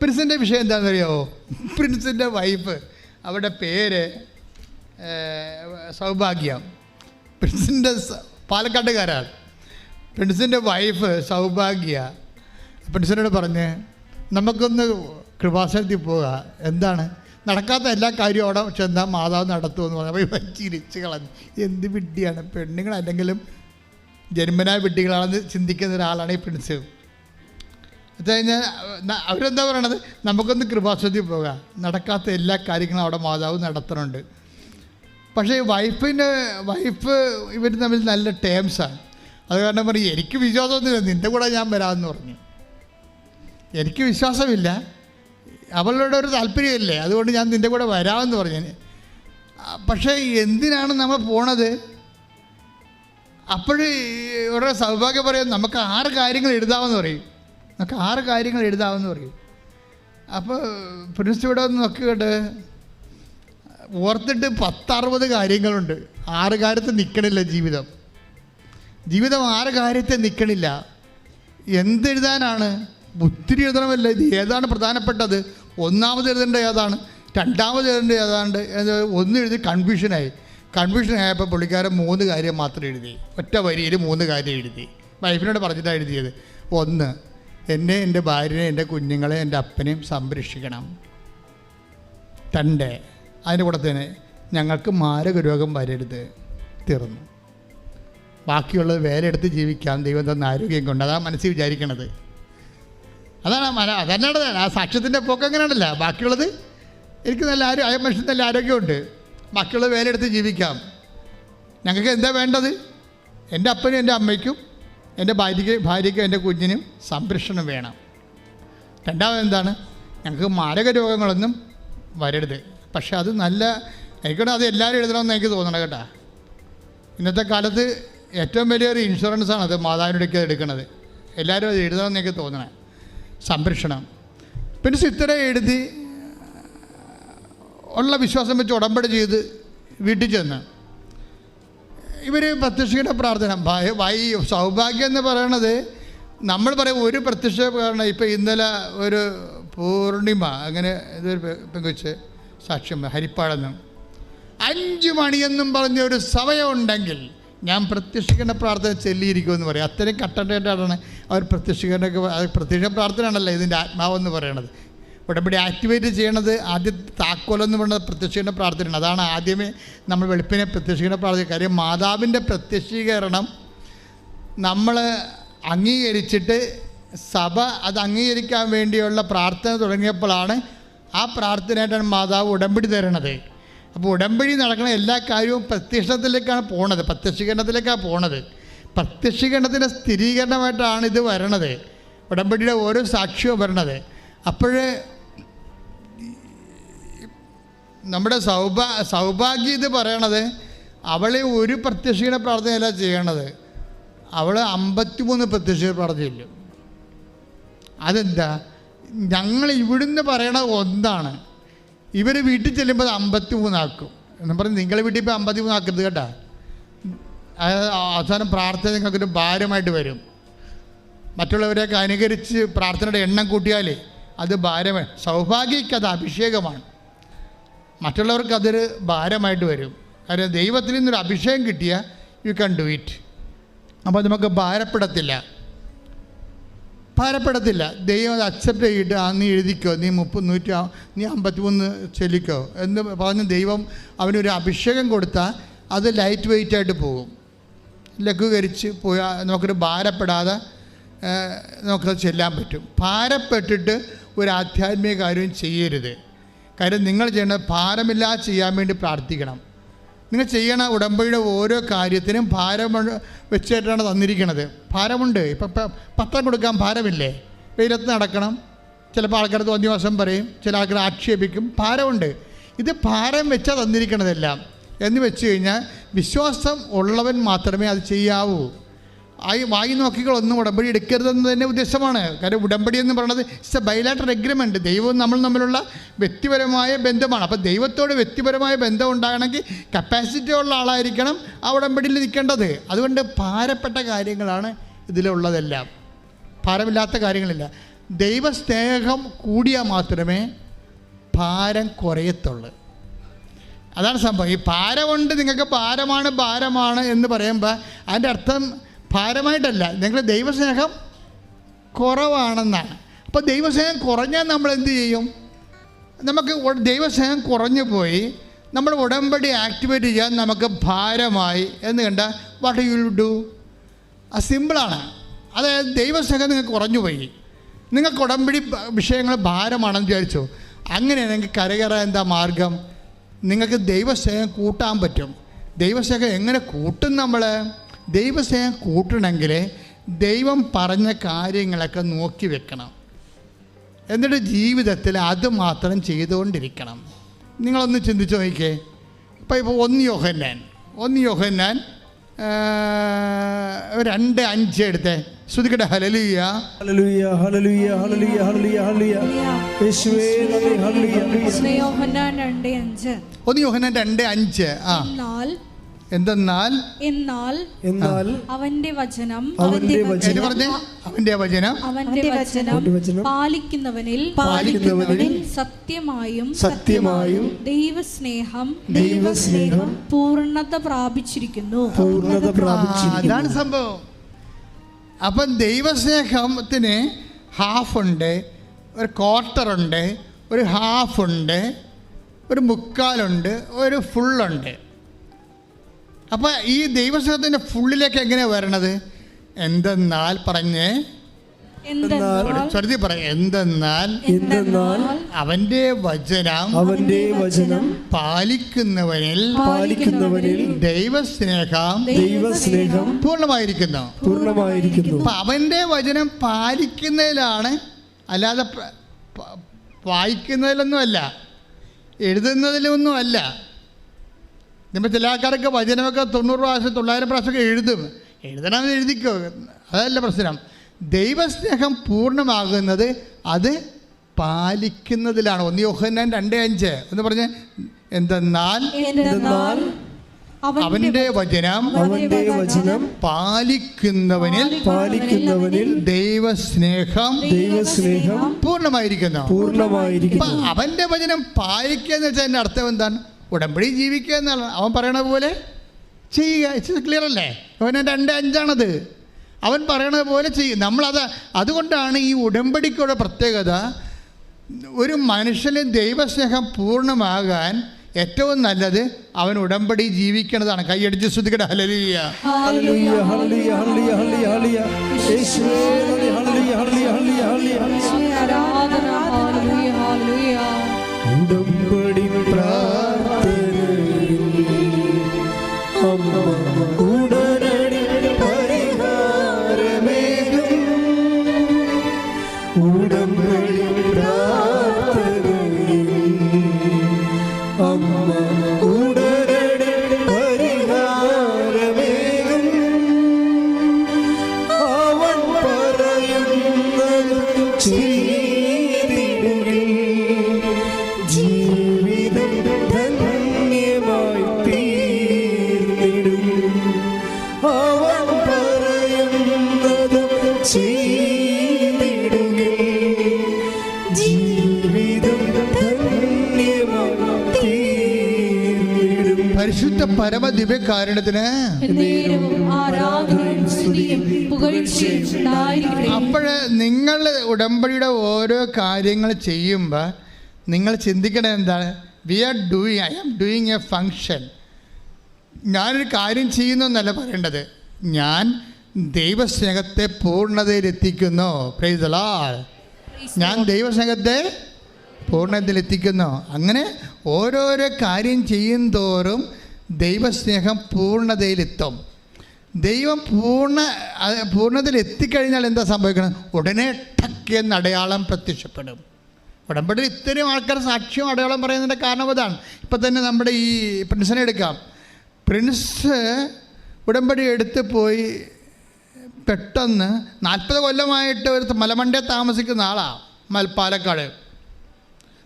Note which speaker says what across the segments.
Speaker 1: പ്രിൻസിന്റെ വിഷയം എന്താണെന്ന് അറിയാമോ പ്രിൻസിന്റെ വൈഫ്. അവരുടെ പേര് സൗഭാഗ്യം. പ്രിൻസിന്റെ പാലക്കാട്ടുകാരാണ്. പ്രിൻസിന്റെ വൈഫ് സൗഭാഗ്യ. പ്രിൻസിനോട് പറഞ്ഞ് നമുക്കൊന്ന് കൃപാസനത്തിൽ പോവുക എന്താണ്? നടക്കാത്ത എല്ലാ കാര്യവും അവിടെ ചെന്നാൽ മാതാവ് നടത്തുമെന്ന് പറഞ്ഞു. അപ്പോൾ ചിരിച്ച് കളഞ്ഞു. എന്ത് വിഡ്ഢിയാണ്? പെണ്ണുങ്ങൾ അല്ലെങ്കിലും ജന്മനാ വിഡ്ഢികളാണെന്ന് ചിന്തിക്കുന്ന ഒരാളാണ് ഈ പ്രിൻസ്. എന്ന് കഴിഞ്ഞാൽ അവരെന്താ പറയണത്? നമുക്കൊന്ന് കൃപാസ്വതി പോകാം. നടക്കാത്ത എല്ലാ കാര്യങ്ങളും അവിടെ മാതാവ് നടത്തുന്നുണ്ട് പക്ഷേ വൈഫിന് വൈഫ് ഇവർ തമ്മിൽ നല്ല ടേംസാണ് അത് കാരണം പറയും എനിക്ക് വിശ്വാസമൊന്നുമില്ല നിന്റെ കൂടെ ഞാൻ വരാമെന്ന് പറഞ്ഞു. എനിക്ക് വിശ്വാസമില്ല. അവളുടെ ഒരു താല്പര്യമില്ലേ? അതുകൊണ്ട് ഞാൻ നിന്റെ കൂടെ വരാമെന്ന് പറഞ്ഞു. പക്ഷേ എന്തിനാണ് നമ്മൾ പോണത്? അപ്പോഴേ ഇവരുടെ സൗഭാഗ്യം പറയും നമുക്ക് ആറ് കാര്യങ്ങൾ എഴുതാമെന്ന് പറയും. നമുക്ക് ആറ് കാര്യങ്ങൾ എഴുതാമെന്ന് പറയും. അപ്പോൾ പ്രിൻസ് ഇവിടെ ഒന്ന് നോക്കിയിട്ട് ഓർത്തിട്ട് പത്തറുപത് കാര്യങ്ങളുണ്ട്. ആറ് കാര്യത്തിൽ നിൽക്കണില്ല ജീവിതം. ജീവിതം ആറ് കാര്യത്തെ നിൽക്കണില്ല എന്തെഴുതാനാണ് ഒത്തിരി എഴുതണമല്ല. ഇത് ഏതാണ് പ്രധാനപ്പെട്ടത്? ഒന്നാമത് എഴുതേണ്ടത് ഏതാണ്? രണ്ടാമത് എഴുതേണ്ടത് ഏതാണ്ട്? ഒന്ന് എഴുതി കൺഫ്യൂഷനായി കൺഫ്യൂഷൻ ആയപ്പോൾ പുള്ളിക്കാരൻ മൂന്ന് കാര്യം മാത്രം എഴുതി. ഒറ്റ വരിയിൽ മൂന്ന് കാര്യം എഴുതി. വൈഫിനോട് പറഞ്ഞിട്ടാണ് എഴുതിയത്. ഒന്ന് എന്നെ എന്റെ ഭാര്യനെ എന്റെ കുഞ്ഞുങ്ങളെ എന്റെ അപ്പനെയും സംരക്ഷിക്കണം. തന്റെ അതിന്റെ കൂടെ തന്നെ ഞങ്ങൾക്ക് മാരക രോഗം വരരുത് തീർന്നു. ബാക്കിയുള്ളത് വേലെടുത്ത് ജീവിക്കാം ദൈവം തന്ന ആരോഗ്യം കൊണ്ട്. അതാ മനസ്സിൽ വിചാരിക്കണത്. അതാണ് മന അതന്നെ ആ സാക്ഷ്യത്തിന്റെ പോക്ക് അങ്ങനെയാണല്ല. ബാക്കിയുള്ളത് എനിക്ക് നല്ല ആരോ ആ മനുഷ്യൻ നല്ല ആരോഗ്യമുണ്ട്. ബാക്കിയുള്ളത് വേലെടുത്ത് ജീവിക്കാം. ഞങ്ങൾക്ക് എന്താ വേണ്ടത്? എന്റെ അപ്പനും എന്റെ അമ്മയ്ക്കും എന്റെ ഭാര്യയ്ക്ക് ഭാര്യയ്ക്കും എന്റെ കുഞ്ഞിനും സംരക്ഷണം വേണം. രണ്ടാമത് എന്താണ്? ഞങ്ങൾക്ക് മാരക രോഗങ്ങളൊന്നും വരരുത്. പക്ഷെ അത് നല്ല എനിക്കോട് അത് എല്ലാവരും എഴുതണമെന്ന് എനിക്ക് തോന്നണം കേട്ടോ. ഇന്നത്തെ കാലത്ത് ഏറ്റവും വലിയൊരു ഇൻഷുറൻസാണ് അത് മാതാവിനോടൊക്കെ എടുക്കുന്നത്. എല്ലാവരും അത് എഴുതണമെന്ന് എനിക്ക് തോന്നണേ. സംരക്ഷണം. പിന്നെ സിത്തര എഴുതി ഉള്ള വിശ്വാസം വെച്ച് ഉടമ്പടി ചെയ്ത് വീട്ടിൽ ചെന്ന് ഇവർ പ്രത്യക്ഷയുടെ പ്രാർത്ഥന. വൈ സൗഭാഗ്യം എന്ന് പറയണത് നമ്മൾ പറയും ഒരു പ്രത്യക്ഷ കാരണം ഇപ്പം ഇന്നലെ ഒരു പൂർണിമ അങ്ങനെ ഇതൊരു പെങ്കുച്ച് സാക്ഷ്യം ഹരിപ്പാടെന്നും. അഞ്ച് മണിയെന്നും പറഞ്ഞ ഒരു സമയമുണ്ടെങ്കിൽ ഞാൻ പ്രത്യക്ഷിക്കേണ്ട പ്രാർത്ഥന ചെല്ലിയിരിക്കുമെന്ന് പറയും. അത്രയും കട്ടണ്ടായിട്ടാണ് അവർ പ്രത്യക്ഷിക്കേണ്ടൊക്കെ അത് പ്രത്യക്ഷ പ്രാർത്ഥനയാണല്ലോ ഇതിന്റെ ആത്മാവെന്ന് പറയണത്. ഉടമ്പടി ആക്ടിവേറ്റ് ചെയ്യണത് ആദ്യം താക്കോലെന്ന് പറയുന്നത് പ്രത്യക്ഷീകരണ പ്രാർത്ഥനയാണ്. അതാണ് ആദ്യമേ നമ്മൾ വെളുപ്പിനെ പ്രത്യക്ഷീകരണ പ്രാർത്ഥന കാര്യം. മാതാവിന്റെ പ്രത്യക്ഷീകരണം നമ്മൾ അംഗീകരിച്ചിട്ട് സഭ അത് അംഗീകരിക്കാൻ വേണ്ടിയുള്ള പ്രാർത്ഥന തുടങ്ങിയപ്പോഴാണ് ആ പ്രാർത്ഥനയായിട്ടാണ് മാതാവ് ഉടമ്പടി തരണത്. അപ്പോൾ ഉടമ്പടി നടക്കുന്ന എല്ലാ കാര്യവും പ്രത്യക്ഷത്തിലേക്കാണ് പോണത്. പ്രത്യക്ഷീകരണത്തിലേക്കാണ് പോണത്. പ്രത്യക്ഷീകരണത്തിന്റെ സ്ഥിരീകരണമായിട്ടാണ് ഇത് വരണത്. ഉടമ്പടിയുടെ ഓരോ സാക്ഷ്യവും വരണത്. അപ്പോഴേ നമ്മുടെ സൗഭാ സൗഭാഗ്യം ഇത് പറയണത് അവളെ ഒരു പ്രത്യക്ഷീണ പ്രാർത്ഥനയല്ല ചെയ്യണത്. അവൾ അമ്പത്തിമൂന്ന് പ്രത്യക്ഷ പ്രാർത്ഥനയില്ല അതെന്താ? ഞങ്ങൾ ഇവിടുന്ന് പറയണത് ഒന്നാണ്. ഇവർ വീട്ടിൽ ചെല്ലുമ്പോൾ അത് അമ്പത്തി മൂന്നാക്കും എന്ന് പറഞ്ഞ് നിങ്ങളെ വീട്ടിൽ ഇപ്പോൾ അമ്പത്തി മൂന്നാക്കരുത് കേട്ടാ അവസാനം പ്രാർത്ഥന നിങ്ങൾക്കൊരു ഭാരമായിട്ട് വരും. മറ്റുള്ളവരെയൊക്കെ അനുകരിച്ച് പ്രാർത്ഥനയുടെ എണ്ണം കൂട്ടിയാലേ അത് ഭാരമാണ് സൗഭാഗ്യക്ക് അഭിഷേകമാണ്. മറ്റുള്ളവർക്ക് അതൊരു ഭാരമായിട്ട് വരും. കാരണം ദൈവത്തിൽ നിന്നൊരു അഭിഷേകം കിട്ടിയാൽ യു ക്യാൻ ഡു ഇറ്റ് അപ്പോൾ നമുക്ക് ഭാരപ്പെടത്തില്ല. ഭാരപ്പെടത്തില്ല. ദൈവം അത് അക്സെപ്റ്റ് ചെയ്തിട്ട് ആ നീ എഴുതിക്കോ നീ മുപ്പത് നൂറ്റി നീ അമ്പത്തിമൂന്ന് ചെല്ലിക്കോ എന്ന് പറഞ്ഞ് ദൈവം അവനൊരു അഭിഷേകം കൊടുത്താൽ അത് ലൈറ്റ് വെയിറ്റ് ആയിട്ട് പോകും. ലഘൂകരിച്ച് പോയാൽ നമുക്കൊരു ഭാരപ്പെടാതെ നമുക്ക് ചെല്ലാൻ പറ്റും. ഭാരപ്പെട്ടിട്ട് ഒരു ആധ്യാത്മിക കാര്യവും ചെയ്യരുത്. കാര്യം നിങ്ങൾ ചെയ്യേണ്ട ഭാരമില്ലാതെ ചെയ്യാൻ വേണ്ടി പ്രാർത്ഥിക്കണം. നിങ്ങൾ ചെയ്യണ ഉടമ്പടിയുടെ ഓരോ കാര്യത്തിനും ഭാരം വെച്ചിട്ടാണ് തന്നിരിക്കുന്നത് ഭാരമുണ്ട്. ഇപ്പം പത്രം കൊടുക്കാൻ ഭാരമില്ലേ? വെയിലത്ത് നടക്കണം. ചിലപ്പോൾ ആൾക്കാർ തോന്നിവാസം പറയും. ചില ആൾക്കാർ ആക്ഷേപിക്കും. ഭാരമുണ്ട്. ഇത് ഭാരം വെച്ചാൽ തന്നിരിക്കണതെല്ലാം. എന്ന് വെച്ച് കഴിഞ്ഞാൽ വിശ്വാസം ഉള്ളവൻ മാത്രമേ അത് ചെയ്യാവൂ. ആയി വായി നോക്കികളൊന്നും ഉടമ്പടി എടുക്കരുതെന്ന് തന്നെ ഉദ്ദേശമാണ്. കാര്യം ഉടമ്പടി എന്ന് പറയുന്നത് ഇറ്റ്സ് എ ബൈലാറ്റർ എഗ്രിമെന്റ് ദൈവവും നമ്മൾ തമ്മിലുള്ള വ്യക്തിപരമായ ബന്ധമാണ്. അപ്പോൾ ദൈവത്തോട് വ്യക്തിപരമായ ബന്ധം ഉണ്ടാകണമെങ്കിൽ കപ്പാസിറ്റി ഉള്ള ആളായിരിക്കണം ആ ഉടമ്പടിയിൽ നിൽക്കേണ്ടത് അതുകൊണ്ട് ഭാരപ്പെട്ട കാര്യങ്ങളാണ് ഇതിലുള്ളതെല്ലാം. ഭാരമില്ലാത്ത കാര്യങ്ങളില്ല. ദൈവസ്നേഹം കൂടിയാൽ മാത്രമേ ഭാരം കുറയത്തുള്ളൂ. അതാണ് സംഭവം. ഈ ഭാരമുണ്ട് നിങ്ങൾക്ക് ഭാരമാണ് ഭാരമാണ് എന്ന് പറയുമ്പോൾ അതിന്റെ അർത്ഥം ഭാരമായിട്ടല്ല. നിങ്ങൾ ദൈവസ്നേഹം കുറവാണെന്നാണ് അപ്പോൾ ദൈവസ്നേഹം കുറഞ്ഞാൽ നമ്മൾ എന്ത് ചെയ്യും? നമുക്ക് ദൈവസ്നേഹം കുറഞ്ഞു പോയി. നമ്മൾ ഉടമ്പടി ആക്ടിവേറ്റ് ചെയ്യാൻ നമുക്ക് ഭാരമായി. എന്ന് കണ്ട വാട്ട് യു ഡു അത് സിമ്പിളാണ്. അതായത് ദൈവസ്നേഹം നിങ്ങൾക്ക് കുറഞ്ഞു പോയി. നിങ്ങൾക്ക് ഉടമ്പടി വിഷയങ്ങൾ ഭാരമാണെന്ന് വിചാരിച്ചു? അങ്ങനെ നിങ്ങൾക്ക് കരകയറാൻ എന്താ മാർഗം? നിങ്ങൾക്ക് ദൈവസ്നേഹം കൂട്ടാൻ പറ്റും. ദൈവസ്നേഹം എങ്ങനെ കൂട്ടും നമ്മൾ ദൈവസ്നേഹം കൂട്ടണമെങ്കിൽ ദൈവം പറഞ്ഞ കാര്യങ്ങളൊക്കെ നോക്കി വെക്കണം. എന്നിട്ട് ജീവിതത്തിൽ അത് മാത്രം ചെയ്തുകൊണ്ടിരിക്കണം. നിങ്ങളൊന്ന് ചിന്തിച്ച് നോക്കിക്കേ. ഇപ്പോൾ ഇപ്പോൾ ഒന്ന് യോഹന്നാൻ ഒന്ന് യോഹന്നാൻ രണ്ട് അഞ്ച് എടുത്തേ. ശ്രുതിക്കട്ടെ ഹലലുയ
Speaker 2: ഹല്ലേലൂയ ഹല്ലേലൂയ ഹല്ലേലൂയ ഹല്ലേലൂയ ഹല്ലേലൂയ. യേശുവേ നന്ദി ഹല്ലേലൂയ ഹല്ലേലൂയ.
Speaker 3: യോഹന്നാൻ രണ്ട് അഞ്ച്.
Speaker 1: ഒന്ന് യോഹന്നാൻ രണ്ട് അഞ്ച് ആ.
Speaker 3: എന്നാൽ
Speaker 1: എന്തെന്നാൽ?
Speaker 3: എന്നാൽ
Speaker 2: എന്നാൽ
Speaker 3: അവന്റെ വചനം
Speaker 2: അവന്റെ വചനം
Speaker 3: അവന്റെ വചനം
Speaker 2: അവന്റെ വചനം
Speaker 3: പാലിക്കുന്നവനിൽ
Speaker 2: പാലിക്കുന്നവനിൽ
Speaker 3: സത്യമായും
Speaker 2: സത്യമായും
Speaker 3: ദൈവസ്നേഹം
Speaker 2: ദൈവസ്നേഹം
Speaker 3: പൂർണത പ്രാപിച്ചിരിക്കുന്നു.
Speaker 1: പൂർണത
Speaker 2: പ്രാപിച്ചിരിക്കുന്നു.
Speaker 1: അതാണ് സംഭവം. അപ്പം ദൈവസ്നേഹത്തിന് ഉണ്ട് ഒരു ക്വാർട്ടർ ഉണ്ട് ഒരു ഹാഫ് ഉണ്ട് ഒരു മുക്കാലുണ്ട് ഒരു ഫുള്ളുണ്ട് അപ്പോൾ ഈ ദൈവസ്നേഹത്തിന്റെ ഫുള്ളിലേക്ക് എങ്ങനെയാണ് വരണത്? എന്തെന്നാൽ പറഞ്ഞ്. സ്വരത്തിൽ പറയാം. എന്തെന്നാൽ
Speaker 2: എന്തെന്നാൽ
Speaker 1: അവന്റെ വചനം
Speaker 2: അവന്റെ വചനം
Speaker 1: പാലിക്കുന്നവനിൽ
Speaker 2: പാലിക്കുന്നവനിൽ
Speaker 1: ദൈവസ്നേഹം
Speaker 2: ദൈവസ്നേഹം പൂർണമായിരിക്കുന്നു.
Speaker 1: പൂർണമായിരിക്കുന്നു. അവന്റെ വചനം പാലിക്കുന്നതിലാണ് അല്ലാതെ വായിക്കുന്നതിലൊന്നും അല്ല വായിക്കുന്നതിലൊന്നുമല്ല എഴുതുന്നതിലൊന്നുമല്ല നമ്മൾ ചില ആൾക്കാരൊക്കെ വചനമൊക്കെ തൊണ്ണൂറ് പ്രാവശ്യം തൊള്ളായിരം പ്രാവശ്യമൊക്കെ എഴുതും. എഴുതണമെന്ന് എഴുതിക്കോ? അതല്ല പ്രശ്നം. ദൈവസ്നേഹം പൂർണമാകുന്നത് അത് പാലിക്കുന്നതിലാണ്. ഒന്ന് യോഹന്നാൻ രണ്ട് അഞ്ച്. എന്ന് പറഞ്ഞ് എന്തെന്നാൽ അവന്റെ വചനം
Speaker 2: അവന്റെ വചനം
Speaker 1: പാലിക്കുന്നവനിൽ
Speaker 2: പാലിക്കുന്നവനിൽ
Speaker 1: ദൈവസ്നേഹം
Speaker 2: ദൈവസ്നേഹം
Speaker 1: പൂർണമായിരിക്കുന്നു.
Speaker 2: പൂർണമായിരിക്കുന്നു.
Speaker 1: അവന്റെ വചനം പാലിക്കുക എന്ന് വെച്ചാൽ അതിന്റെ അർത്ഥം എന്താണ്? ഉടമ്പടി ജീവിക്കുക എന്നാണ്. അവൻ പറയണ പോലെ ചെയ്യുക. ഇറ്റ്സ് ക്ലിയർ അല്ലേ? അവൻ രണ്ട് അഞ്ചാണത്. അവൻ പറയണത് പോലെ ചെയ്യും. നമ്മളത് അതുകൊണ്ടാണ് ഈ ഉടമ്പടിക്കുള്ള പ്രത്യേകത. ഒരു മനുഷ്യന് ദൈവസ്നേഹം പൂർണമാകാൻ ഏറ്റവും നല്ലത് അവൻ ഉടമ്പടി ജീവിക്കണതാണ് കൈയടിച്ച് ശ്രദ്ധിക്കട്ടെ. ഹലലിയ
Speaker 2: ഹല്ലേലൂയ അമ്മ
Speaker 1: പരിശുദ്ധ പരമ ദിവ്യകാരുണ്യത്തിന് അപ്പോൾ നിങ്ങൾ ഉടമ്പടിയുടെ ഓരോ കാര്യങ്ങൾ ചെയ്യുമ്പോൾ നിങ്ങൾ ചിന്തിക്കണത് എന്താണ്? We are doing I am doing a function ഞാനൊരു കാര്യം ചെയ്യുന്നു എന്നല്ല പറയേണ്ടത്. ഞാൻ ദൈവസ്നേഹത്തെ പൂർണതയിലെത്തിക്കുന്നു പ്രൈസലാ ഞാൻ ദൈവസ്നേഹത്തെ പൂർണതയിലെത്തിക്കുന്നു അങ്ങനെ ഓരോരോ കാര്യം ചെയ്യും തോറും ദൈവസ്നേഹം പൂർണതയിലെത്തും. ദൈവം പൂർണ പൂർണതയിൽ എത്തിക്കഴിഞ്ഞാൽ എന്താ സംഭവിക്കണം? ഉടനെ ടക്ക് എന്ന അടയാളം പ്രത്യക്ഷപ്പെടും. ഉടമ്പടി ഇത്രയും ആൾക്കാർ സാക്ഷ്യം അടയാളം പറയുന്നതിന്റെ കാരണം അതാണ്. ഇപ്പം തന്നെ നമ്മുടെ ഈ പ്രിൻസിനെ എടുക്കാം. പ്രിൻസ് ഉടമ്പടി എടുത്ത് പോയി പെട്ടെന്ന് നാൽപ്പത് കൊല്ലമായിട്ട് ഒരു മലമണ്ടേ താമസിക്കുന്ന ആളാണ് മൽ പാലക്കാട്.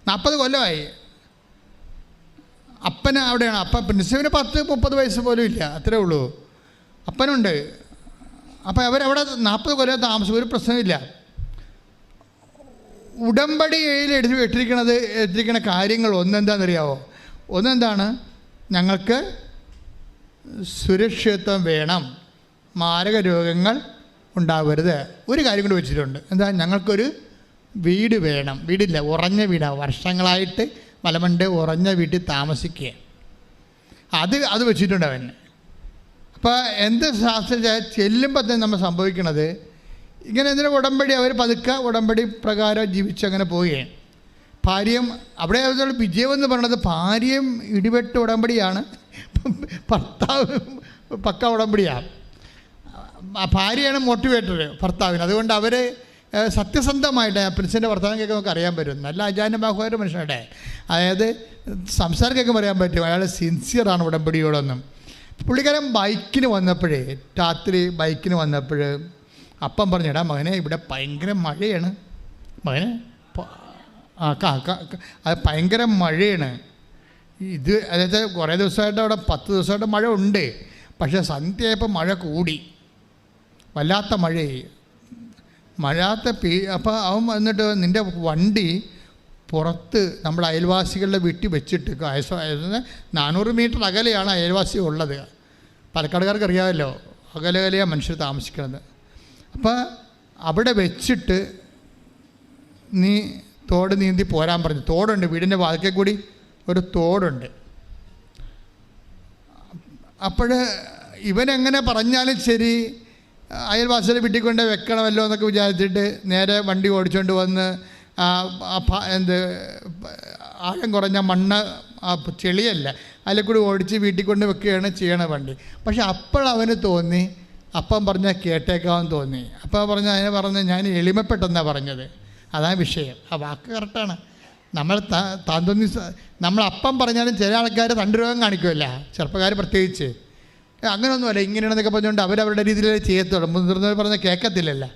Speaker 1: നാൽപ്പത് കൊല്ലമായി. അപ്പന് അവിടെയാണ്. അപ്പ പ്രിൻസിപ്പിന് പത്ത് മുപ്പത് വയസ്സ് പോലും ഇല്ല. അത്രേ ഉള്ളൂ. അപ്പനുണ്ട്. അപ്പം അവരവിടെ നാൽപ്പത് കൊല്ലം താമസം ഒരു പ്രശ്നമില്ല ഉടമ്പടിയിൽ എടുത്ത് ഇട്ടിരിക്കണത് ഇട്ടിരിക്കുന്ന കാര്യങ്ങൾ ഒന്നെന്താണെന്നറിയാവോ? ഒന്നെന്താണ്? ഞങ്ങൾക്ക് സുരക്ഷിതത്വം വേണം. മാരക രോഗങ്ങൾ ഉണ്ടാവരുത്. ഒരു കാര്യം കൂടി വെച്ചിട്ടുണ്ട്. എന്താ? ഞങ്ങൾക്കൊരു വീട് വേണം. വീടില്ല. ഉറഞ്ഞ വീടാണ് വർഷങ്ങളായിട്ട് മലമണ്ട് ഉറഞ്ഞ വീട്ടിൽ താമസിക്കുക. അത് അത് വെച്ചിട്ടുണ്ട് അവന് അപ്പോൾ എന്ത് ശാസ്ത്ര ചെല്ലുമ്പോൾ തന്നെ നമ്മൾ സംഭവിക്കണത് ഇങ്ങനെ എന്തിനാ ഉടമ്പടി അവർ പതുക്കെ ഉടമ്പടി പ്രകാരം ജീവിച്ച് അങ്ങനെ പോവുകയാണ്. ഭാര്യയും അവിടെ അതുള്ള വിജയം എന്ന് പറയുന്നത് ഭാര്യയും ഇടിവെട്ട് ഉടമ്പടിയാണ് ഭർത്താവ് പക്ക ഉടമ്പടിയാണ്. ഭാര്യയാണ് മോട്ടിവേറ്റർ ഭർത്താവിന്. അതുകൊണ്ട് അവർ സത്യസന്ധമായിട്ട് പ്രിൻസിന്റെ വർത്തമാനം കേൾക്കുമ്പോൾ നമുക്ക് അറിയാൻ പറ്റും. നല്ല അജാനുബാഹുവായ മനുഷ്യരുടെ അതായത് സംസാരം കേൾക്കുമ്പോൾ അറിയാൻ പറ്റും. അയാൾ സിൻസിയറാണ് ഉടമ്പടിയോടൊന്നും. പുള്ളിക്കാരൻ ബൈക്കിന് വന്നപ്പോഴേ രാത്രി ബൈക്കിന് വന്നപ്പോൾ അപ്പം പറഞ്ഞിടാ മകനെ ഇവിടെ ഭയങ്കര മഴയാണ്. മകനെ അത് ഭയങ്കര മഴയാണ്. ഇത് അതായത് കുറേ ദിവസമായിട്ട് അവിടെ പത്ത് ദിവസമായിട്ട് മഴ ഉണ്ട്. പക്ഷേ സന്ധ്യയായപ്പോൾ മഴ കൂടി. വല്ലാത്ത മഴയായി. മഴാത്ത പീ അപ്പോൾ അവൻ വന്നിട്ട് നിന്റെ വണ്ടി പുറത്ത് നമ്മൾ അയൽവാസികളുടെ വീട്ടിൽ വെച്ചിട്ട് നാനൂറ് മീറ്റർ അകലെയാണ് അയൽവാസി ഉള്ളത്. പാലക്കാടുകാർക്ക് അറിയാമല്ലോ അകലെ അകലെയാണ് മനുഷ്യർ താമസിക്കുന്നത്. അപ്പോൾ അവിടെ വെച്ചിട്ട് നീ തോട് നീന്തി പോരാൻ പറഞ്ഞു. തോടുണ്ട് വീടിന്റെ വാതിക്കൽ കൂടി ഒരു തോടുണ്ട്. അപ്പോൾ ഇവനെങ്ങനെ പറഞ്ഞാലും ശരി അയൽവാസിയുടെ വീട്ടിൽ കൊണ്ട് വെക്കണമല്ലോ എന്നൊക്കെ വിചാരിച്ചിട്ട് നേരെ വണ്ടി ഓടിച്ചുകൊണ്ട് വന്ന് എന്ത് ആഴം കുറഞ്ഞ മണ്ണ് ചെളിയല്ല അതിൽ കൂടി ഓടിച്ച് വീട്ടിൽ കൊണ്ട് വെക്കുകയാണ് ചെയ്യണ വണ്ടി. പക്ഷെ അപ്പോഴവന് തോന്നി അപ്പം പറഞ്ഞ കേട്ടേക്കാമെന്ന് തോന്നി. അപ്പം പറഞ്ഞ അതിനെ പറഞ്ഞ് ഞാൻ എളിമപ്പെട്ടെന്നാണ് പറഞ്ഞത്. അതാണ് വിഷയം. ആ വാക്ക് കറക്റ്റാണ്. നമ്മൾ താന്തോന്നി നമ്മൾ അപ്പം പറഞ്ഞാലും ചില ആൾക്കാർ തണ്ടുരോഗം കാണിക്കുമല്ല ചെറുപ്പക്കാർ പ്രത്യേകിച്ച്. അങ്ങനെയൊന്നുമല്ല ഇങ്ങനെയാണെന്നൊക്കെ പറഞ്ഞുകൊണ്ട് അവരവരുടെ രീതിയിൽ ചെയ്യത്തുള്ളൂ. മുതിർന്നവർ പറഞ്ഞാൽ കേൾക്കത്തില്ലല്ല.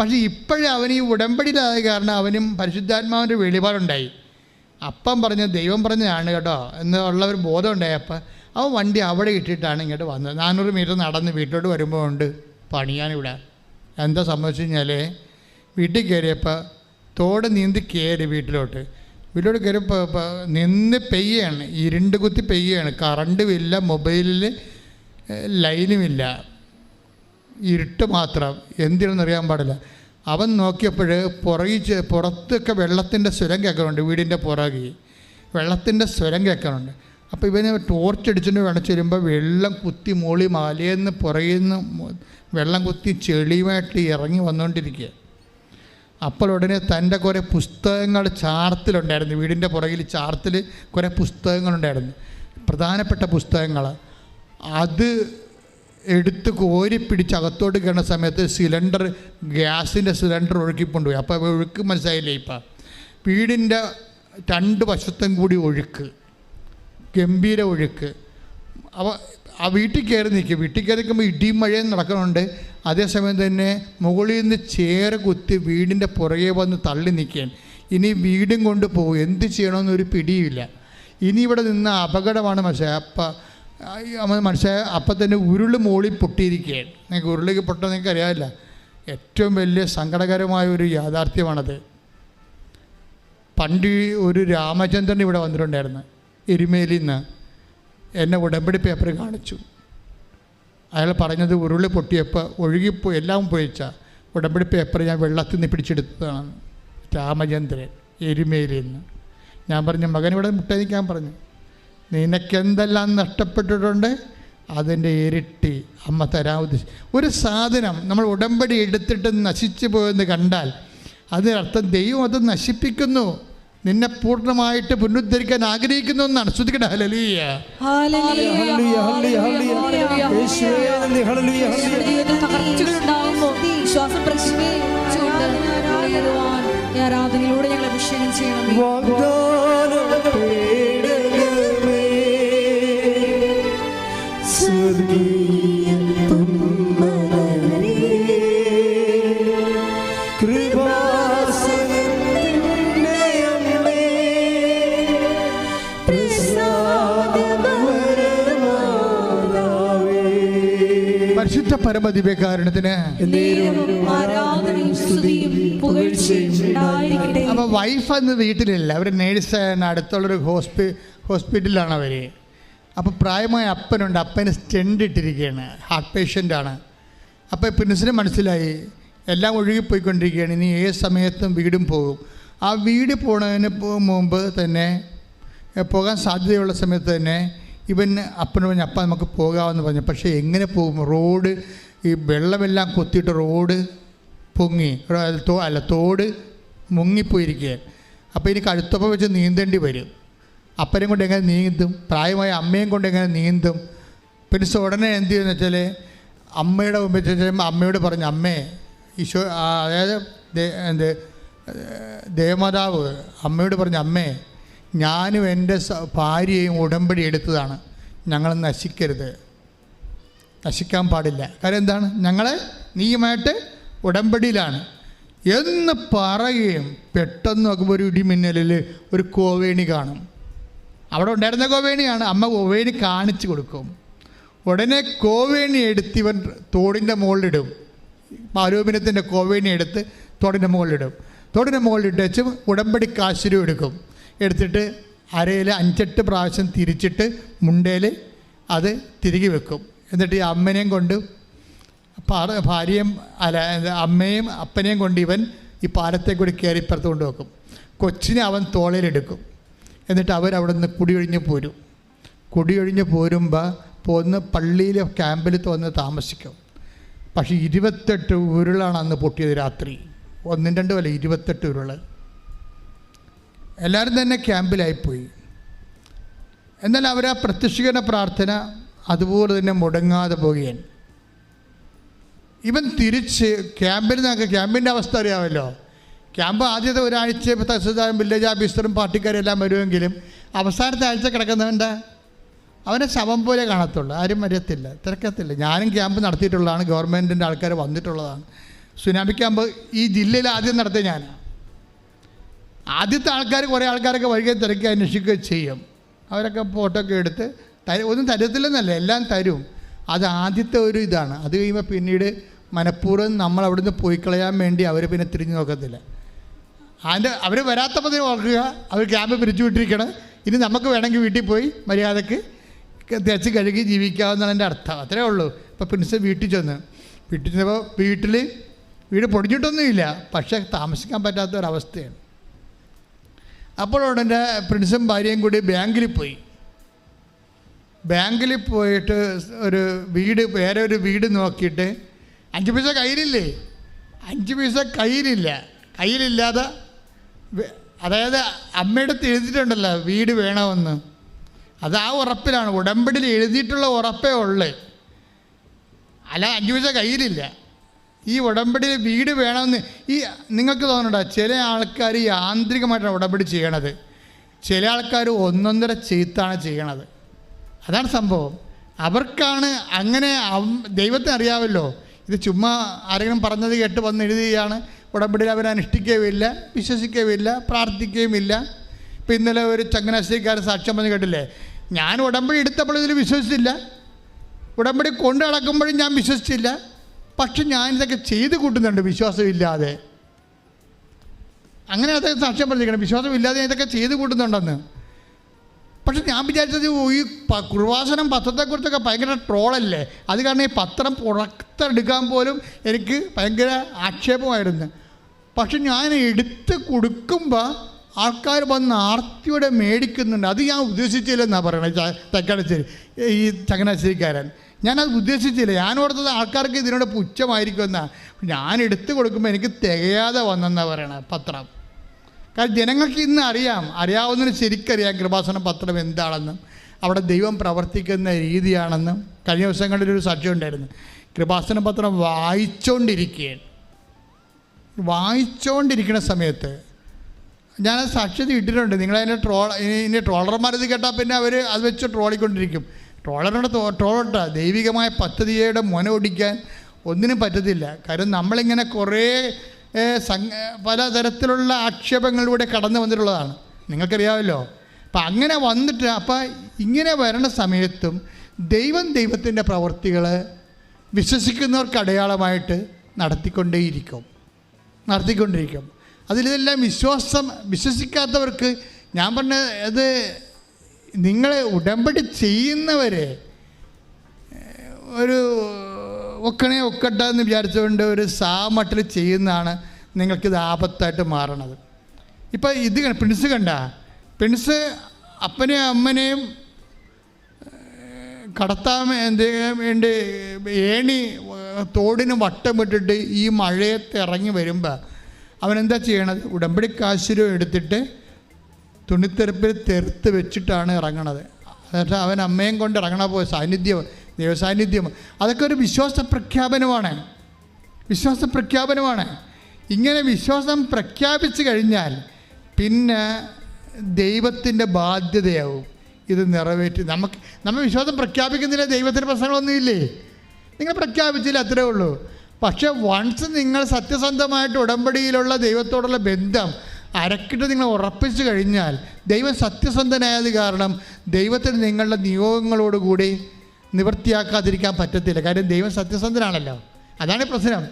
Speaker 1: പക്ഷേ ഇപ്പോഴും അവൻ ഈ ഉടമ്പടിയിലായ കാരണം അവനും പരിശുദ്ധാത്മാവിന്റെ വെളിപാടുണ്ടായി. അപ്പം പറഞ്ഞ ദൈവം പറഞ്ഞതാണ് കേട്ടോ എന്നുള്ള ഒരു ബോധം ഉണ്ടായപ്പോൾ അവൻ വണ്ടി അവിടെ ഇട്ടിട്ടാണ് ഇങ്ങോട്ട് വന്നത്. നാനൂറ് മീറ്റർ നടന്ന് വീട്ടിലോട്ട് വരുമ്പോൾ ഉണ്ട് പണിയാനിവിടെ എന്താ സംഭവിച്ചു കഴിഞ്ഞാൽ വീട്ടിൽ കയറിയപ്പോൾ തോട് നീന്തി കയറി വീട്ടിലോട്ട്. വീട്ടിലോട്ട് കയറിയപ്പോൾ നിന്ന് പെയ്യാണ്. ഇരുണ്ട് കുത്തി പെയ്യാണ്. കറണ്ടുമില്ല മൊബൈലിൽ ലൈനുമില്ല. ഇരുട്ട് മാത്രം. എന്തിനെന്നറിയാൻ പാടില്ല. അവൻ നോക്കിയപ്പോൾ പുറകിൽ പുറത്തൊക്കെ വെള്ളത്തിന്റെ സ്വരം കേൾക്കാറുണ്ട്. വീടിന്റെ പുറകിൽ വെള്ളത്തിന്റെ സ്വരം കേൾക്കാറുണ്ട്. അപ്പോൾ ഇവന് ടോർച്ച് അടിച്ചിട്ട് വേണം ചെല്ലുമ്പോൾ വെള്ളം കുത്തി മോളി മലയെന്ന് പുറകിൽ നിന്ന് വെള്ളം കുത്തി ചെളിയുമായിട്ട് ഇറങ്ങി വന്നുകൊണ്ടിരിക്കുക. അപ്പോൾ ഉടനെ തന്റെ കുറേ പുസ്തകങ്ങൾ ചാർത്തിലുണ്ടായിരുന്നു. വീടിന്റെ പുറകിൽ ചാർത്തിൽ കുറേ പുസ്തകങ്ങളുണ്ടായിരുന്നു. പ്രധാനപ്പെട്ട പുസ്തകങ്ങൾ. അത് എടുത്ത് കോരി പിടിച്ച് അകത്തോട്ട് കയറുന്ന സമയത്ത് സിലിണ്ടർ ഗ്യാസിന്റെ സിലിണ്ടർ ഒഴുക്കിക്കൊണ്ടുപോയി. അപ്പോൾ ഒഴുക്ക് മനസ്സിലായില്ലേ ഇപ്പം? വീടിന്റെ രണ്ട് വശത്തും കൂടി ഒഴുക്ക്. ഗംഭീര ഒഴുക്ക്. അവ ആ വീട്ടിൽ കയറി നിൽക്കും. വീട്ടിൽ കയറി നിൽക്കുമ്പോൾ ഇടിയും മഴയും നടക്കുന്നുണ്ട്. അതേസമയം തന്നെ മുകളിൽ നിന്ന് ചേറ് കുത്തി വീടിന്റെ പുറകെ വന്ന് തള്ളി നിൽക്കുകയാണ്. ഇനി വീടും കൊണ്ട് പോകും. എന്ത് ചെയ്യണമെന്നൊരു പിടിയില്ല ഇനി ഇവിടെ നിന്ന് അപകടമാണ് മനസ്സിലായി അപ്പം നമ്മൾ മനുഷ്യ അപ്പം തന്നെ ഉരുൾ മൂളി പൊട്ടിയിരിക്കുകയാണ്. നിങ്ങൾക്ക് ഉരുളിക്ക് പൊട്ടാൻ നിങ്ങൾക്ക് അറിയാമല്ല ഏറ്റവും വലിയ സങ്കടകരമായ ഒരു യാഥാർത്ഥ്യമാണത്. പണ്ട് ഒരു രാമചന്ദ്രൻ ഇവിടെ വന്നിട്ടുണ്ടായിരുന്നു എരുമേലിൽ നിന്ന്. എന്നെ ഉടമ്പടി പേപ്പർ കാണിച്ചു. അയാൾ പറഞ്ഞത് ഉരുളി പൊട്ടിയപ്പോൾ ഒഴുകിപ്പോയി എല്ലാം പോയിച്ച ഉടമ്പടി പേപ്പർ ഞാൻ വെള്ളത്തിൽ നിന്ന് പിടിച്ചെടുത്തതാണ്. രാമചന്ദ്രൻ എരുമേലിൽ നിന്ന്. ഞാൻ പറഞ്ഞു മകൻ ഇവിടെ മുട്ടനിക്കാൻ പറഞ്ഞു. നിനക്കെന്തെല്ലാം നഷ്ടപ്പെട്ടിട്ടുണ്ട്? അതിന്റെ ഇരട്ടി അമ്മ തരാൻ ഉദ്ദേശിച്ചു ഒരു സാധനം നമ്മൾ ഉടമ്പടി എടുത്തിട്ട് നശിച്ചു പോയെന്ന് കണ്ടാൽ അതിനർത്ഥം ദൈവം അത് നശിപ്പിക്കുന്നു. നിന്നെ പൂർണമായിട്ട് പുനരുദ്ധരിക്കാൻ ആഗ്രഹിക്കുന്നു എന്നാണ്. ശ്രദ്ധിക്കട്ടെ. ഹലലിയ
Speaker 2: ഹല്ലേലൂയ, ഹല്ലേലൂയ, ഹല്ലേലൂയ. യേശുവേ,
Speaker 1: പരിശുദ്ധ അപ്പോൾ വൈഫ് അന്ന് വീട്ടിലില്ല. അവർ നേഴ്സാണ് അടുത്തുള്ളൊരു ഹോസ്പി ഹോസ്പിറ്റലിലാണ് അവർ അപ്പോൾ പ്രായമായ അപ്പനുണ്ട്. അപ്പന് സ്റ്റെൻഡ് ഇട്ടിരിക്കുകയാണ്. ഹാർട്ട് പേഷ്യന്റാണ് അപ്പോൾ പ്രിൻസിന് മനസ്സിലായി. എല്ലാം ഒഴുകിപ്പോയിക്കൊണ്ടിരിക്കുകയാണ്. ഇനി ഏത് സമയത്തും വീടും പോകും. ആ വീട് പോണതിന് മുമ്പ് തന്നെ പോകാൻ സാധ്യതയുള്ള സമയത്ത് തന്നെ ഇവൻ അപ്പന് പറഞ്ഞു അപ്പ നമുക്ക് പോകാമെന്ന് പറഞ്ഞു. പക്ഷേ എങ്ങനെ പോകും? റോഡ് ഈ വെള്ളമെല്ലാം കൊത്തിയിട്ട് റോഡ് പൊങ്ങി. അല്ല, തോട് മുങ്ങിപ്പോയിരിക്കുകയാണ്. അപ്പോൾ ഇനി കഴുത്തപ്പം വെച്ച് നീന്തേണ്ടി വരും. അപ്പനെയും കൊണ്ട് എങ്ങനെ നീന്തും? പ്രായമായ അമ്മയും കൊണ്ട് എങ്ങനെ നീന്തും? പിന്നെ സോ ഉടനെ എന്ത് ചെയ്യുമെന്ന് വെച്ചാൽ അമ്മയുടെ മുമ്പിൽ ചെല്ലുമ്പോൾ അമ്മയോട് പറഞ്ഞു അമ്മേ ഈശോ അതായത് എന്ത് ദേവമാതാവ് അമ്മയോട് പറഞ്ഞു അമ്മേ ഞാനും എന്റെ ഭാര്യയും ഉടമ്പടി എടുത്തതാണ്. ഞങ്ങൾ നശിക്കരുത്. നശിക്കാൻ പാടില്ല. കാര്യം എന്താണ്? ഞങ്ങൾ നീയുമായിട്ട് ഉടമ്പടിയിലാണ്. എന്ന് പറയുകയും പെട്ടെന്ന് നോക്കുമ്പോൾ ഒരു ഇടിമിന്നലിൽ ഒരു കോവേണി കാണും. അവിടെ ഉണ്ടായിരുന്ന കോവേണിയാണ്. അമ്മ കോവേണി കാണിച്ചു കൊടുക്കും. ഉടനെ കോവേണി എടുത്ത് ഇവൻ തോടിന്റെ മുകളിലിടും. ആരോപണത്തിന്റെ കോവേണി എടുത്ത് തോടിന്റെ മുകളിലിടും. തോടിന്റെ മുകളിലിട്ട് വെച്ച് ഉടമ്പടി കാശുരു എടുക്കും. എടുത്തിട്ട് അരയിൽ അഞ്ചെട്ട് പ്രാവശ്യം തിരിച്ചിട്ട് മുണ്ടയിൽ അത് തിരികെ വെക്കും. എന്നിട്ട് ഈ അമ്മനെയും കൊണ്ട് ഭാര്യയും അല്ല അമ്മയും അപ്പനെയും കൊണ്ട് ഇവൻ ഈ പാലത്തെ കൂടി കയറി ഇപ്പുറത്ത് കൊണ്ടുവെക്കും. കൊച്ചിനെ അവൻ തോളയിലെടുക്കും എന്നിട്ട് അവരവിടെ നിന്ന് കുടിയൊഴിഞ്ഞ് പോരും. കുടിയൊഴിഞ്ഞ് പോരുമ്പോൾ പോന്ന് പള്ളിയിലെ ക്യാമ്പിൽ തോന്ന് താമസിക്കും. പക്ഷേ ഇരുപത്തെട്ട് ഉരുളാണ് അന്ന് പൊട്ടിയത് രാത്രി. ഒന്നും രണ്ടും അല്ല ഇരുപത്തെട്ട് ഉരുൾ എല്ലാവരും തന്നെ ക്യാമ്പിലായിപ്പോയി. എന്നാൽ അവർ ആ പ്രത്യക്ഷീകരണ പ്രാർത്ഥന അതുപോലെ തന്നെ മുടങ്ങാതെ പോകുകയാണ് ഇവൻ തിരിച്ച് ക്യാമ്പിൽ നിന്നൊക്കെ ക്യാമ്പിന്റെ അവസ്ഥ അറിയാമല്ലോ. ക്യാമ്പ് ആദ്യത്തെ ഒരാഴ്ച തഹസിൽദാരും വില്ലേജ് ഓഫീസറും പാർട്ടിക്കാരും എല്ലാം വരുമെങ്കിലും അവസാനത്തെ ആഴ്ച കിടക്കുന്നവന്റെ അവനെ ശവം പോലെ കാണത്തുള്ളൂ. ആരും അറിയത്തില്ല തിരക്കത്തില്ല. ഞാനും ക്യാമ്പ് നടത്തിയിട്ടുള്ളതാണ്. ഗവൺമെന്റിന്റെ ആൾക്കാർ വന്നിട്ടുള്ളതാണ്. സുനാമി ക്യാമ്പ് ഈ ജില്ലയിൽ ആദ്യം നടത്തിയ ഞാനാണ് ആദ്യത്തെ ആൾക്കാർ കുറേ ആൾക്കാരൊക്കെ വഴികെ തിരക്കി അന്വേഷിക്കുകയും ചെയ്യും. അവരൊക്കെ ഫോട്ടോ ഒക്കെ എടുത്ത് തരും ഒന്നും തരത്തില്ലെന്നല്ല എല്ലാം തരും. അത് ആദ്യത്തെ ഒരു ഇതാണ്. അത് കഴിയുമ്പോൾ പിന്നീട് മനഃപൂർവം നമ്മൾ അവിടുന്ന് പോയി കളയാൻ വേണ്ടി അവർ പിന്നെ തിരിഞ്ഞു നോക്കത്തില്ല. അതിന്റെ അവർ വരാത്തപ്പോൾ തന്നെ ഓർക്കുക അവർ ക്യാമ്പ് പിരിച്ചു വിട്ടിരിക്കണം. ഇനി നമുക്ക് വേണമെങ്കിൽ വീട്ടിൽ പോയി മര്യാദയ്ക്ക് തേച്ച് കഴുകി ജീവിക്കാവുന്നതാണ് എന്റെ അർത്ഥം. അത്രേ ഉള്ളൂ. ഇപ്പോൾ പ്രിൻസ് വീട്ടിൽ ചെന്ന്. വീട്ടിൽ ചെന്നപ്പോൾ വീട്ടിൽ വീട് പൊടിഞ്ഞിട്ടൊന്നുമില്ല. പക്ഷേ താമസിക്കാൻ പറ്റാത്ത ഒരവസ്ഥയാണ്. അപ്പോൾ എന്റെ പ്രിൻസും ഭാര്യയും കൂടി ബാങ്കിൽ പോയി. ബാങ്കിൽ പോയിട്ട് ഒരു വീട് വേറെ ഒരു വീട് നോക്കിയിട്ട് അഞ്ച് പൈസ കയ്യിലില്ലേ? അഞ്ച് പൈസ കയ്യിലില്ല. കയ്യിലില്ലാതെ അതായത് അമ്മയടുത്ത് എഴുതിയിട്ടുണ്ടല്ലോ വീട് വേണമെന്ന്. അത് ആ ഉറപ്പിലാണ്. ഉടമ്പടിയിൽ എഴുതിയിട്ടുള്ള ഉറപ്പേ ഉള്ളേ. അല്ല അഞ്ച് പൈസ കയ്യിലില്ല. ഈ ഉടമ്പടിയിൽ വീട് വേണമെന്ന് ഈ നിങ്ങൾക്ക് തോന്നണ്ട ചില ആൾക്കാർ യാന്ത്രികമായിട്ടാണ് ഉടമ്പടി ചെയ്യണത്. ചില ആൾക്കാർ ഒന്നൊന്നര ചെയ്ത്താണ് ചെയ്യണത്. അതാണ് സംഭവം. അവർക്കാണ് അങ്ങനെ ദൈവത്തെ അറിയാമല്ലോ. ഇത് ചുമ്മാ ആരെങ്കിലും പറഞ്ഞത് കേട്ട് വന്ന് എഴുതുകയാണ് ഉടമ്പടിയിൽ അവർ അനുഷ്ഠിക്കുകയുമില്ല വിശ്വസിക്കുകയുമില്ല പ്രാർത്ഥിക്കുകയുമില്ല. ഇപ്പം ഇന്നലെ ഒരു ചങ്ങനാശ്ശേരിക്കാരൻ സാക്ഷ്യം പറഞ്ഞ് കേട്ടില്ലേ? ഞാൻ ഉടമ്പടി എടുത്തപ്പോൾ ഇതിൽ വിശ്വസിച്ചില്ല. ഉടമ്പടി കൊണ്ടു നടക്കുമ്പോഴും ഞാൻ വിശ്വസിച്ചില്ല. പക്ഷെ ഞാനിതൊക്കെ ചെയ്ത് കൂട്ടുന്നുണ്ട് വിശ്വാസമില്ലാതെ. അങ്ങനെ അതൊക്കെ സാക്ഷ്യം പറഞ്ഞിരിക്കണം വിശ്വാസമില്ലാതെ ഞാൻ ഇതൊക്കെ ചെയ്ത് കൂട്ടുന്നുണ്ടെന്ന്. പക്ഷെ ഞാൻ വിചാരിച്ചത് ഈ കുർവാസനം പത്രത്തെക്കുറിച്ചൊക്കെ ഭയങ്കര ട്രോളല്ലേ? അത് കാരണം ഈ പത്രം പുറത്തെടുക്കാൻ പോലും എനിക്ക് ഭയങ്കര ആക്ഷേപമായിരുന്നു. പക്ഷെ ഞാൻ എടുത്ത് കൊടുക്കുമ്പോൾ ആൾക്കാർ വന്ന് ആർത്തിയോടെ മേടിക്കുന്നുണ്ട്. അത് ഞാൻ ഉദ്ദേശിച്ചില്ലെന്നാണ് പറയണത് തെക്കടശ്ശേരി ഈ ചങ്ങനാശ്ശേരിക്കാരൻ. ഞാനത് ഉദ്ദേശിച്ചില്ല. ഞാൻ ഓർത്തത് ആൾക്കാർക്ക് ഇതിനോട് പുച്ഛമായിരിക്കുമെന്നാണ് ഞാൻ എടുത്ത് കൊടുക്കുമ്പോൾ എനിക്ക് തികയാതെ വന്നെന്നാണ് പറയണത് പത്രം. കാരണം ജനങ്ങൾക്ക് ഇന്ന് അറിയാം. അറിയാവുന്നതിന് ശരിക്കറിയാം കൃപാസന പത്രം എന്താണെന്നും. അവിടെ ദൈവം പ്രവർത്തിക്കുന്ന രീതിയാണെന്നും. കഴിഞ്ഞ ദിവസങ്ങളിൽ ഒരു സാക്ഷ്യം ഉണ്ടായിരുന്നു. കൃപാസന പത്രം വായിച്ചുകൊണ്ടിരിക്കുകയാണ് വായിച്ചുകൊണ്ടിരിക്കുന്ന സമയത്ത് ഞാൻ സാക്ഷ്യത ഇട്ടിട്ടുണ്ട്. നിങ്ങളതിന്റെ ട്രോൾ ഇനി ട്രോളർമാരത് കേട്ടാൽ പിന്നെ അവർ അത് വെച്ച് ട്രോളിക്കൊണ്ടിരിക്കും. ട്രോളറിനോട് ട്രോളട്ട. ദൈവികമായ പദ്ധതിയുടെ മുന ഒടിക്കാൻ ഒന്നിനും പറ്റത്തില്ല. കാര്യം നമ്മളിങ്ങനെ കുറേ പലതരത്തിലുള്ള ആക്ഷേപങ്ങളിലൂടെ കടന്നു വന്നിട്ടുള്ളതാണ്. നിങ്ങൾക്കറിയാമല്ലോ? അപ്പം അങ്ങനെ വന്നിട്ട് അപ്പം ഇങ്ങനെ വരണ സമയത്തും ദൈവം ദൈവത്തിന്റെ പ്രവൃത്തികൾ വിശ്വസിക്കുന്നവർക്ക് അടയാളമായിട്ട് നടത്തിക്കൊണ്ടേയിരിക്കും. നടത്തിക്കൊണ്ടിരിക്കും. അതിലിതെല്ലാം വിശ്വാസം വിശ്വസിക്കാത്തവർക്ക് ഞാൻ പറഞ്ഞ അത് നിങ്ങളെ ഉടമ്പടി ചെയ്യുന്നവരെ ഒരു ഒക്കണേ ഒക്കട്ട എന്ന് വിചാരിച്ചുകൊണ്ട് ഒരു സാമട്ടിൽ ചെയ്യുന്നതാണ് നിങ്ങൾക്കിത് ആപത്തായിട്ട് മാറണത്. ഇപ്പം ഇത് പ്രിൻസ് കണ്ട പ്രിൻസ് അപ്പനെയും അമ്മനെയും കടത്താൻ എന്ത് വേണ്ടി ഏണി തോടിന് വട്ടമിട്ടിട്ട് ഈ മഴയത്ത് ഇറങ്ങി വരുമ്പോൾ അവനെന്താ ചെയ്യണത്? ഉടമ്പടി കാശുരം എടുത്തിട്ട് തുണിത്തെരുപ്പിൽ തെറുത്ത് വെച്ചിട്ടാണ് ഇറങ്ങണത്. എന്നിട്ട് അവൻ അമ്മയും കൊണ്ട് ഇറങ്ങണ പോയ സാന്നിധ്യം ദൈവസാന്നിധ്യം. അതൊക്കെ ഒരു വിശ്വാസ പ്രഖ്യാപനമാണ്. വിശ്വാസ പ്രഖ്യാപനമാണ്. ഇങ്ങനെ വിശ്വാസം പ്രഖ്യാപിച്ചു കഴിഞ്ഞാൽ പിന്നെ ദൈവത്തിന്റെ ബാധ്യതയാവും. ഇത് നിറവേറ്റി നമുക്ക് നമ്മൾ വിശ്വാസം പ്രഖ്യാപിക്കുന്നില്ല ദൈവത്തിന്റെ പ്രശ്നങ്ങളൊന്നുമില്ലേ? നിങ്ങൾ പ്രഖ്യാപിച്ചില്ല അത്രേ ഉള്ളൂ. പക്ഷേ വൺസ് നിങ്ങൾ സത്യസന്ധമായിട്ട് ഉടമ്പടിയിലുള്ള ദൈവത്തോടുള്ള ബന്ധം അരക്കിട്ട് നിങ്ങൾ ഉറപ്പിച്ചു കഴിഞ്ഞാൽ ദൈവം സത്യസന്ധനായത് കാരണം ദൈവത്തിന് നിങ്ങളുടെ നിയോഗങ്ങളോടുകൂടി നിവൃത്തിയാക്കാതിരിക്കാൻ പറ്റത്തില്ല. കാര്യം ദൈവം സത്യസന്ധനാണല്ലോ. അതാണ് പ്രശ്നം.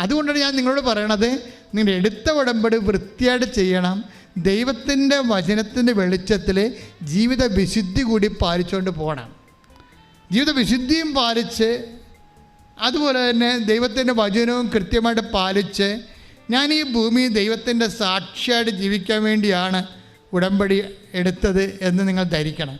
Speaker 1: അതുകൊണ്ടാണ് ഞാൻ നിങ്ങളോട് പറയണത് നിങ്ങൾ എടുത്ത ഉടമ്പടി വൃത്തിയായിട്ട് ചെയ്യണം. ദൈവത്തിന്റെ വചനത്തിന്റെ വെളിച്ചത്തിൽ ജീവിത വിശുദ്ധി കൂടി പാലിച്ചുകൊണ്ട് പോകണം. ജീവിത വിശുദ്ധിയും പാലിച്ച് അതുപോലെ തന്നെ ദൈവത്തിന്റെ വചനവും കൃത്യമായിട്ട് പാലിച്ച് ഞാൻ ഈ ഭൂമി ദൈവത്തിന്റെ സാക്ഷിയായിട്ട് ജീവിക്കാൻ വേണ്ടിയാണ് ഉടമ്പടി എടുത്തത് എന്ന് നിങ്ങൾ ധരിക്കണം.